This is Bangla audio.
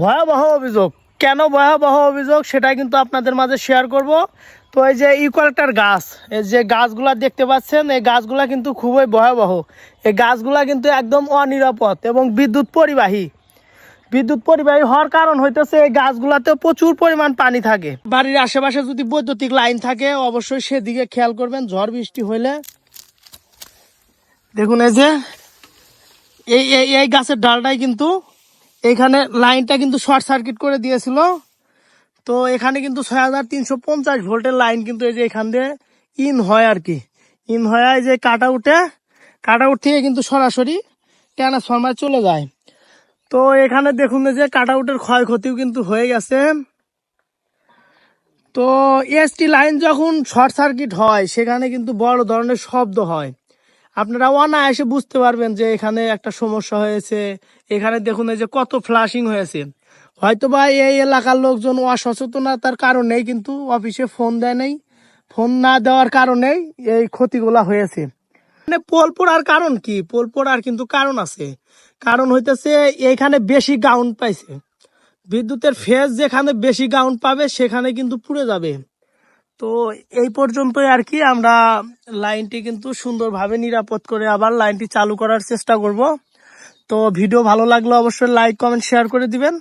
ভয়াবহ অভিযোগ। কেন ভয়াবহ অভিযোগ? সেটা কিন্তু আপনাদের মাঝে শেয়ার করব। তো এই যে ইকুয়ালটার গাছ, এই যে গাছগুলা দেখতে পাচ্ছেন, এই গাছগুলা কিন্তু খুবই ভয়াবহ। এই গাছগুলা কিন্তু একদম অনিরাপদ এবং বিদ্যুৎ পরিবাহী। বিদ্যুৎ পরিবাহী হওয়ার কারণ হইতেছে এই গাছগুলাতে প্রচুর পরিমাণ পানি থাকে। বাড়ির আশেপাশে যদি বৈদ্যুতিক লাইন থাকে, অবশ্যই সেদিকে খেয়াল করবেন। ঝড় বৃষ্টি হইলে। দেখুন এই যে এই এই গাছের ডালটাই কিন্তু এখানে লাইনটা কিন্তু শর্ট সার্কিট করে দিয়েছিল। তো এখানে কিন্তু ছয় হাজার তিনশো পঞ্চাশ ভোল্টের লাইন কিন্তু এই যে এখান দিয়ে ইন হয় আর কি। ইন হয় এই যে কাটা উঠে কাটা উঠ থেকে কিন্তু সরাসরি ট্রান্সফরমার চলে যায়। তো এখানে দেখুন যে কাটা উটের ক্ষয়ক্ষতিও কিন্তু হয়ে গেছে। তো এসটি লাইন যখন শর্ট সার্কিট হয়, সেখানে কিন্তু বড় ধরনের শব্দ হয়। আপনারা অনায়াসে বুঝতে পারবেন যে এখানে একটা সমস্যা হয়েছে। এখানে দেখুন এই যে কত ফ্লাশিং হয়েছে। হয়তো বা এই এলাকার লোকজন অসচেতনতার কারণেই কিন্তু অফিসে ফোন দেয় নাই। ফোন না দেওয়ার কারণেই এই ক্ষতিগুলা হয়েছে। মানে পোল পড়ার কারণ কি? পোল পড়ার কিন্তু কারণ আছে। কারণ হইতেছে এইখানে বেশি গাউন পাইছে। বিদ্যুতের ফেজ যেখানে বেশি গাউন পাবে, সেখানে কিন্তু পুড়ে যাবে। তো এই পর্যন্ত আর কি। আমরা লাইনটি কিন্তু সুন্দরভাবে নিরাপদ করে আবার লাইনটি চালু করার চেষ্টা করব। তো ভিডিও ভালো লাগলে অবশ্যই লাইক কমেন্ট শেয়ার করে দিবেন।